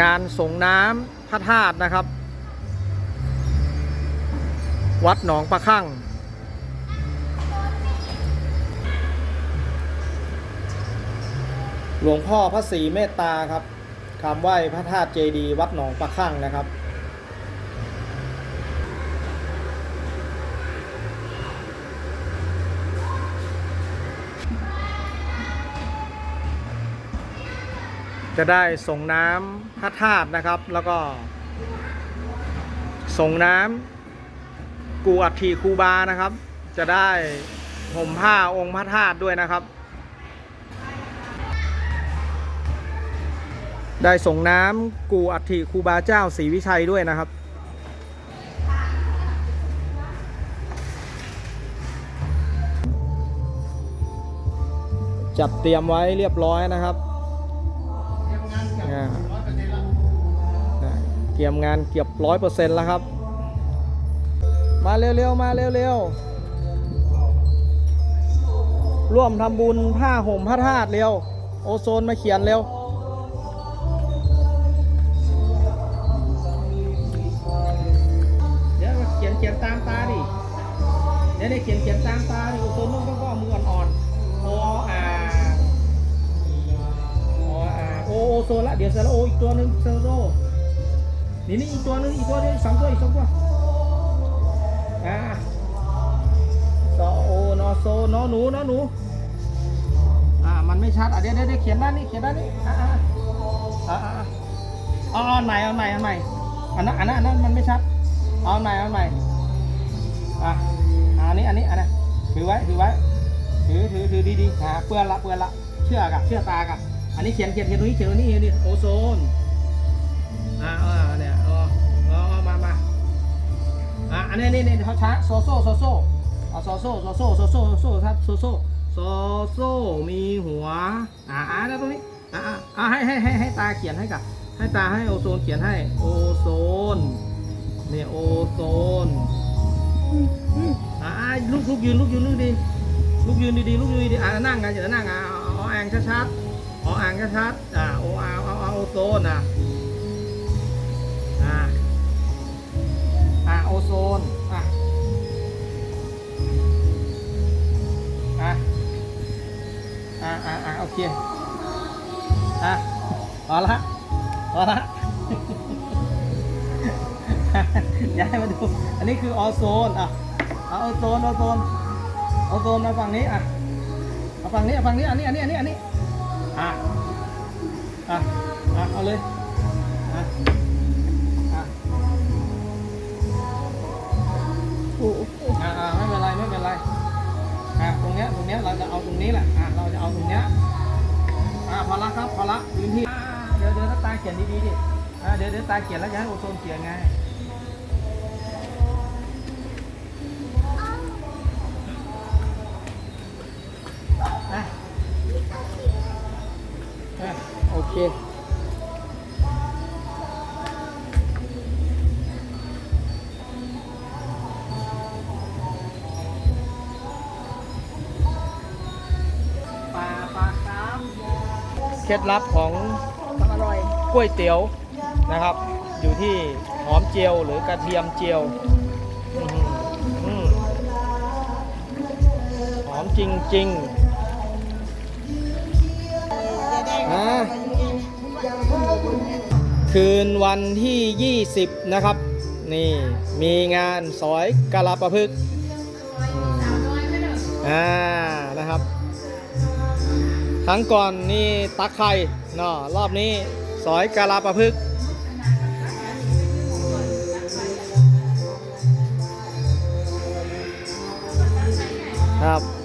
งานส่งน้ำพระธาตุนะครับ วัดหนองปลาข้างหลวงพ่อพระศรีเมตตาครับคำไหว้พระธาตุเจดี วัดหนองปลาข้างนะครับ จะได้ส่งน้ำพระธาตุนะครับ แล้วก็ส่งน้ำกูอัฐิคูบานะครับ จะได้ห่มผ้าองค์พระธาตุด้วยนะครับ ได้ส่งน้ำกูอัฐิคูบาเจ้าศรีวิชัยด้วยนะครับจัดเตรียมไว้เรียบร้อยนะครับ เตรียมงานเกือบร้อยเปอร์เซ็นต์แล้วครับ มาเร็วๆ มาเร็วๆ ร่วมทำบุญผ้าห่มพระธาตุเร็ว โอโซนมาเขียนเร็ว เดี๋ยวเขียนเขียนตามตาดิ เดี๋ยวได้เขียนเขียนตามตาดิ โอโซนต้องก็มืออ่อนๆโออาโออาโอโอโซนละ เดี๋ยวเซโลออีกตัวหนึ่งเซโล นี่นี่อีกตัวนึงอีกตัวเดียวอีสองตัวอีกสองตัวอ่าโซโอนอโซนอหนูนอหนูอ่ามันไม่ชัดอะเดี๋ยวเดี๋ยวเดี๋ยวเขียนด้านนี้เขียนด้านนี้อ่าอ่าอ่าอ่าอ่าเอาเอาอันใหม่เอาอันใหม่เอาอันใหม่อันนั้นอันนั้นอันนั้นมันไม่ชัดเอาอันใหม่เอาอันใหม่อะอันนี้อันนี้อันนี้ถือไว้ถือไว้ถือถือถือดีๆอ่าเปื้อนละเปื้อนละเชื่อกะเชื่อตากะอันนี้เขียนเขียนเขียนตรงนี้เขียนตรงนี้นี่โอโซน อ่าอ่าเนี่ยเอ๋ออ๋อมามาอะอันนี้นี่นี่เขาช้าโซโซโซโซเอาโซโซโซโซโซโซโซโซครับโซโซโซโซมีหัวอ่าอ่าแล้วตรงนี้อ่าอ่าให้ให้ให้ให้ตาเขียนให้กับให้ตาให้โอโซนเขียนให้โอโซนเนี่ยโอโซนอ่าลูกลูกยืนลูกยืนลูกดีลูกยืนดีๆลูกยืนดีๆอ่านั่งกันอย่านั่งอะอ๋ออ่างชัดๆอาอ่างชัดๆอ่าโอเอาเอาเอาโอโซนอะ อ่าอ่าโอโซน อะ อะ อ่าอ่าโอเค อะพอละพอละย้ายมาดู อันนี้คือออโซน อะเอาออโซนออโซนออโซนมาฝั่งนี้ อะเอาฝั่งนี้ฝั่งนี้ อันนี้ อันนี้ อันนี้ อันนี้ อะ อะ อะ เอาเลย อะ อ้โหอะอะไม่เป็นไรไม่เป็นไรอะตรงเนี้ยตรงเนี้ยเราจะเอาตรงนี้แหละอะเราจะเอาตรงเนี้ยอะพอละครับพอละพื้นที่อะเดี๋ยวเดี๋ยวถ้าตาเขียนดีๆดิอะเดี๋ยวเดี๋ยวตาเขียนแล้วจะให้โอโซนเขียนไงอะอะโอเค เคล็ดลับของความอร่อยก๋วยเตี๋ยวนะครับ อยู่ที่หอมเจียวหรือกระเทียมเจียวอื้อหืออื้อหอมจริงๆอ่าคืนวันที่ 20 นะครับ นี่มีงานสอยกะลาประพฤกษ์อืมอ่านะครับ ครั้งก่อนนี่ตักไข่เนาะรอบนี้สอยกาลาประพฤกษ์ครับ